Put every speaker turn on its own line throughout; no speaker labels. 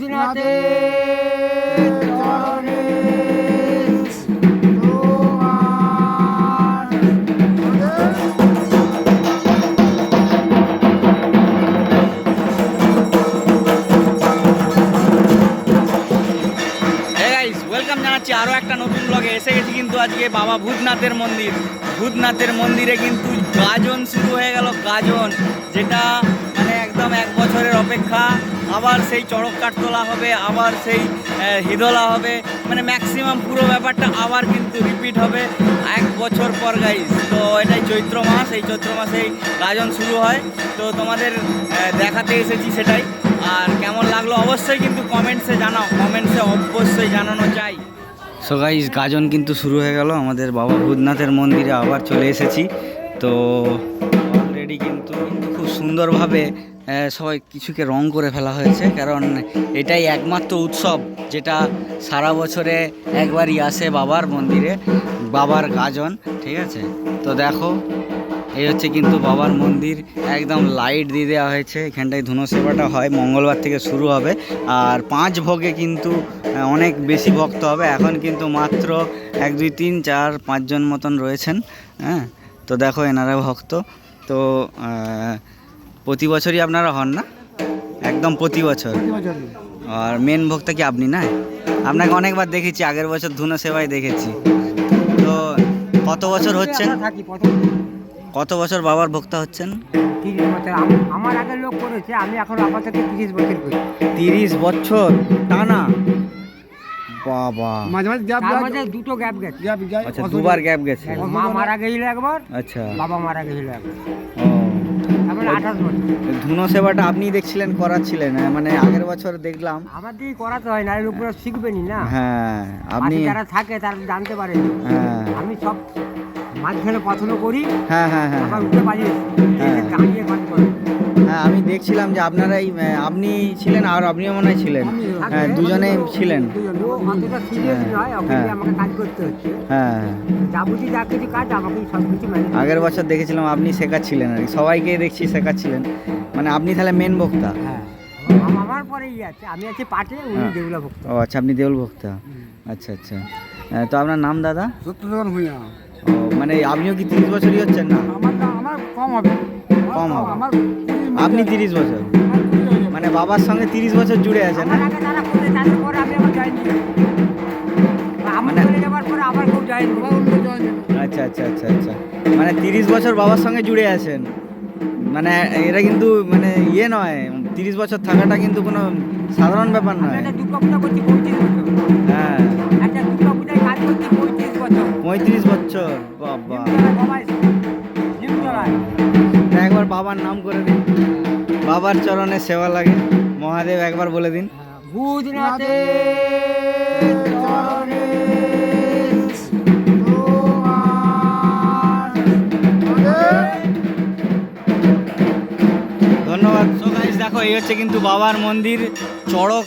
ভূতনাথে চরণে
ওয়েলকাম জানাচ্ছি আরও একটা নতুন ব্লগে এসে গেছি কিন্তু আজকে বাবা ভূতনাথের মন্দির। ভূতনাথের মন্দিরে কিন্তু গাজন শুরু হয়ে গেল, গাজন। যেটা মানে একদম এক বছরের অপেক্ষা। আবার সেই চড়ক কাঠ তোলা হবে, আবার সেই হিদোলা হবে। মানে ম্যাক্সিমাম পুরো ব্যাপারটা আবার কিন্তু রিপিট হবে এক বছর পর গাইস তো এটাই চৈত্র মাস, এই চৈত্র মাসেই গাজন শুরু হয়। তো তোমাদের দেখাতে এসেছি সেটাই। আর কেমন লাগল অবশ্যই কিন্তু কমেন্টসে জানাও। কমেন্টসে অবশ্যই জানানো চাই সো গাইস গাজন কিন্তু শুরু হয়ে গেল। আমাদের বাবা ভূতনাথের মন্দিরে আবার চলে এসেছি। তো অলরেডি কিন্তু খুব সুন্দরভাবে সবাই কিছুকে রং করে ফেলা হয়েছে, কারণ এটাই একমাত্র উৎসব যেটা সারা বছরে একবারই আসে বাবার মন্দিরে, বাবার গাজন, ঠিক আছে? তো দেখো, এই হচ্ছে কিন্তু বাবার মন্দির, একদম লাইট দিয়ে দেওয়া হয়েছে, এখানটায় ধুনো সেবাটা হয়, মঙ্গলবার থেকে শুরু হবে, আর পাঁচ ভোগে কিন্তু অনেক বেশি ভক্ত হবে, এখন কিন্তু মাত্র এক, দুই, তিন, চার, পাঁচজন মতন রয়েছেন হ্যাঁ? তো দেখো এনারা ভক্ত, তো প্রতি বছরই আপনারা হন না? একদম প্রতি বছর? আর মেন ভক্ত কি আপনি না? আপনাকে অনেকবার দেখেছি আগের বছর ধুনো সেবায় দেখেছি। তো কত বছর হচ্ছেন?
আমরা থাকি
কত বছর বাবার ভক্তা হচ্ছেন?
আমার আগে লোক করেছে আমি এখন আপাতত তিরিশ বছর করি।
তিরিশ বছর? টানা বাবা।
মাঝে মাঝে গ্যাপ
মাঝে দুটো গ্যাপ গেছে।
গ্যাপ গ্যাপ
আচ্ছা দুবার গ্যাপ গেছে।
মা মারা গেছিল একবার
আচ্ছা।
বাবা মারা গেছিল একবার।
ও। ধুনো সেবাটা আপনি দেখছিলেন করাচ্ছিলেন হ্যাঁ, মানে আগের বছর দেখলাম।
আমার দিয়ে করাতে হয় না লোকগুলো শিখবেনি না।
হ্যাঁ আপনি
যারা থাকে তারা জানতে পারে।
হ্যাঁ।
আমি সব মাঝখানে পছন্দ করি
হ্যাঁ হ্যাঁ হ্যাঁ
আবার উঠে পালিয়ে
হ্যাঁ।
দাঁড়িয়ে কাজ করে
হ্যাঁ আমি দেখছিলাম যে আপনারাই আহ, আপনি ছিলেন আর আপনিও মনে হয় ছিলেন। হ্যাঁ দুজনেই ছিলেন। হ্যাঁ, হ্যাঁ।
দিয়ে আমাকে কাজ করতে হচ্ছে।
হ্যাঁ
যাবতীয় যা কিছু কাজ আমাকেই সব কিছু ম্যানেজ
আগের বছর দেখেছিলাম আপনি শেখাচ্ছিলেন আর কি। সবাইকে দেখছি শেখাচ্ছিলেন। মানে আপনি তাহলে মেন বক্তা?
হ্যাঁ। আমার পরেই আছে। আমি আছি পাটে উনি
হ্যাঁ।
দেউলা ভক্ত
ও আচ্ছা আপনি দেউল ভক্তা আচ্ছা আচ্ছা। তো আপনার নাম দাদা?
সত্যধন ভূঁইয়া
ও মানে আপনিও কি তিরিশ বছরই হচ্ছেন না?
আমার না আমার কম হবে।
কম হবে।
আমার
আপনি তিরিশ বছর। মানে বাবার সঙ্গে তিরিশ বছর জুড়ে আছেন না
আমি
মানে- আচ্ছা আচ্ছা আচ্ছা আচ্ছা। মানে তিরিশ বছর বাবার সঙ্গে জুড়ে আছেন। মানে এটা কিন্তু মানে ইয়ে নয় তিরিশ বছর থাকাটা কিন্তু কোনো সাধারণ ব্যাপার নয়। হ্যাঁ।
পঁয়ত্রিশ বছর।
বাবা। একবার বাবার নাম করে দিন। বাবার চরণে সেবা লাগে। মহাদেব একবার বলে দিন। ধন্যবাদ। সো গাইস দেখো, এই হচ্ছে কিন্তু বাবার মন্দির, চড়ক।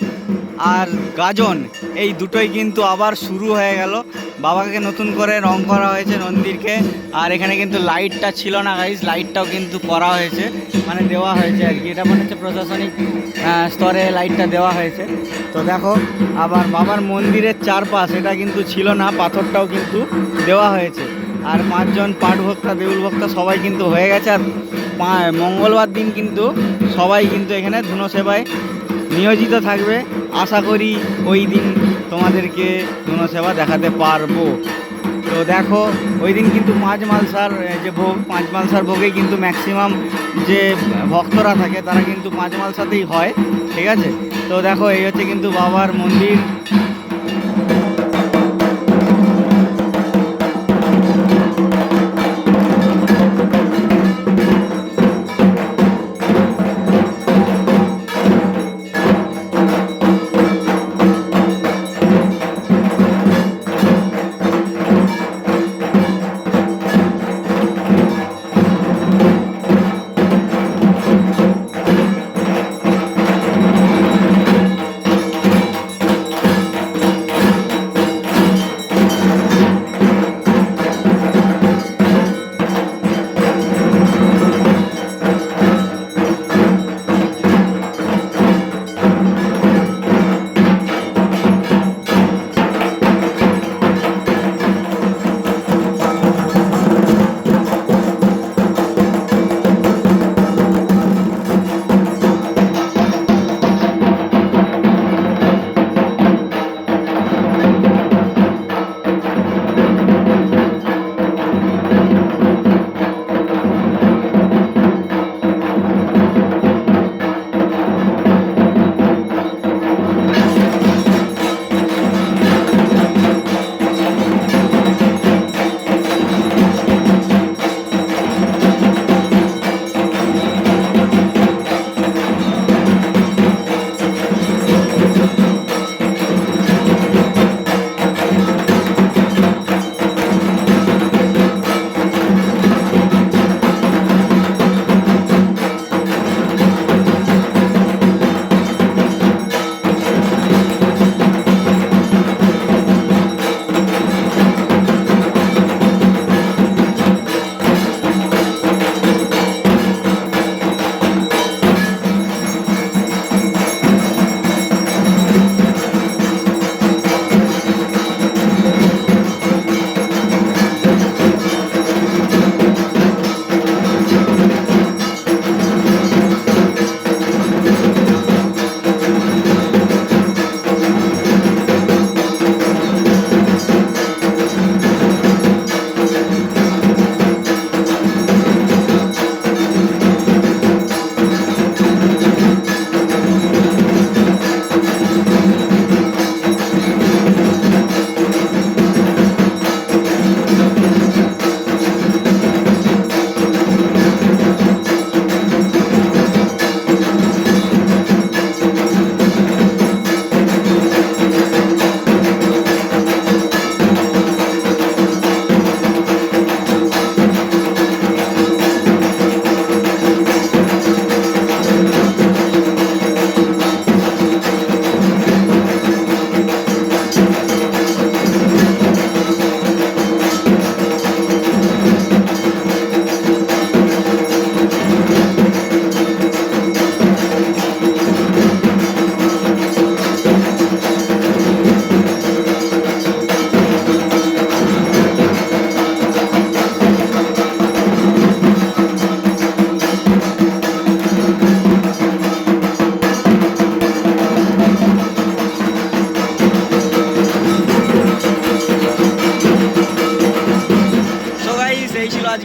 আর গাজন, এই দুটোই কিন্তু আবার শুরু হয়ে গেল। বাবাকে নতুন করে রং করা হয়েছে মন্দিরকে আর এখানে কিন্তু লাইটটা ছিল না গাইস লাইটটাও কিন্তু করা হয়েছে মানে দেওয়া হয়েছে আর কি। এটা মনে হচ্ছে প্রশাসনিক স্তরে লাইটটা দেওয়া হয়েছে। তো দেখো, আবার বাবার মন্দিরের চারপাশ, এটা কিন্তু ছিল না, পাথরটাও কিন্তু দেওয়া হয়েছে। আর পাঁচজন পাঠ ভক্তা দেউল ভক্তা সবাই কিন্তু হয়ে গেছে, আর মঙ্গলবার দিন কিন্তু সবাই কিন্তু এখানে ধুনো সেবায় নিয়োজিত থাকবে। আশা করি ওই দিন তোমাদেরকে জনসেবা সেবা দেখাতে পারব। তো দেখো, ওই দিন কিন্তু পাঁচ মালসার যে ভোগ, পাঁচ মালসার ভোগে কিন্তু ম্যাক্সিমাম যে ভক্তরা থাকে, তারা কিন্তু পাঁচ মালসাতেই হয়, ঠিক আছে? তো দেখো, এই হচ্ছে কিন্তু বাবার মন্দির।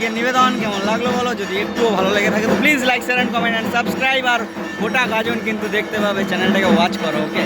আজকের নিবেদন কেমন লাগল বলো? যদি একটুও ভালো লেগে থাকে, তো please like share and comment and subscribe আর গোটা গাজন কিন্তু দেখতে পাবে চ্যানেলটাকে ওয়াচ করো ওকে